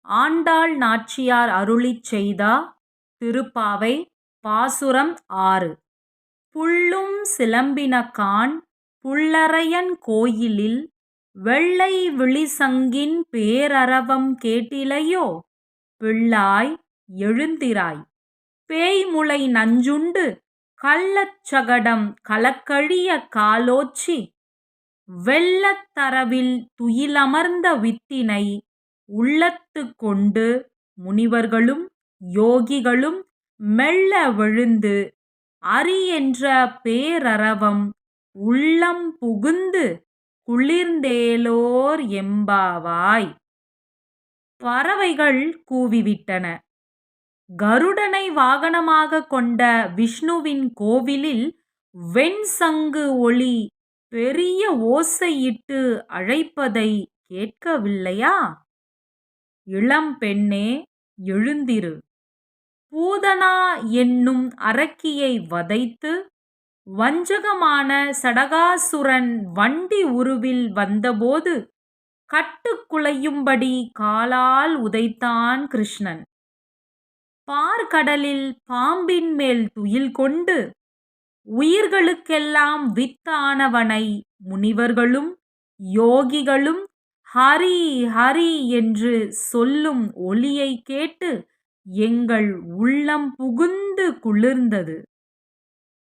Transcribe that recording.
ஆண்டாள் நாச்சியார் அருளிச் செய்தா திருப்பாவை பாசுரம் ஆறு. புள்ளும் சிலம்பினகான் புள்ளரையன் கோயிலில் வெள்ளை விழிசங்கின் பேரரவம் கேட்டிலையோ? பிள்ளாய் எழுந்திராய். பேய்முளை நஞ்சுண்டு கள்ளச் சகடம் கலக்கழிய காலோச்சி. வெள்ளத் தரவில் துயிலமர்ந்த வித்தினை உள்ளத்து கொண்டு முனிவர்களும் யோகிகளும் மெல்ல விழுந்து அரி என்ற பேரரவம் உள்ளம் புகுந்து குளிர்ந்தேலோர் எம்பாவாய். பறவைகள் கூவிவிட்டன. கருடனை வாகனமாகக் கொண்ட விஷ்ணுவின் கோவிலில் வெண்சங்கு ஒளி பெரிய ஓசையிட்டு அழைப்பதை கேட்கவில்லையா? இளம்பெண்ணே எழுந்திரு. பூதனா என்னும் அரக்கியை வதைத்து வஞ்சகமான சடகாசுரன் வண்டி உருவில் வந்தபோது கட்டுக்குலையும்படி காலால் உதைத்தான் கிருஷ்ணன். பாற்கடலில் பாம்பின் மேல் துயில் கொண்டு உயிர்களுக்கெல்லாம் வித்தானவனை முனிவர்களும் யோகிகளும் ஹரி ஹரி என்று சொல்லும் ஒலியைக் கேட்டு எங்கள் உள்ளம் புகுந்து குளிர்ந்தது.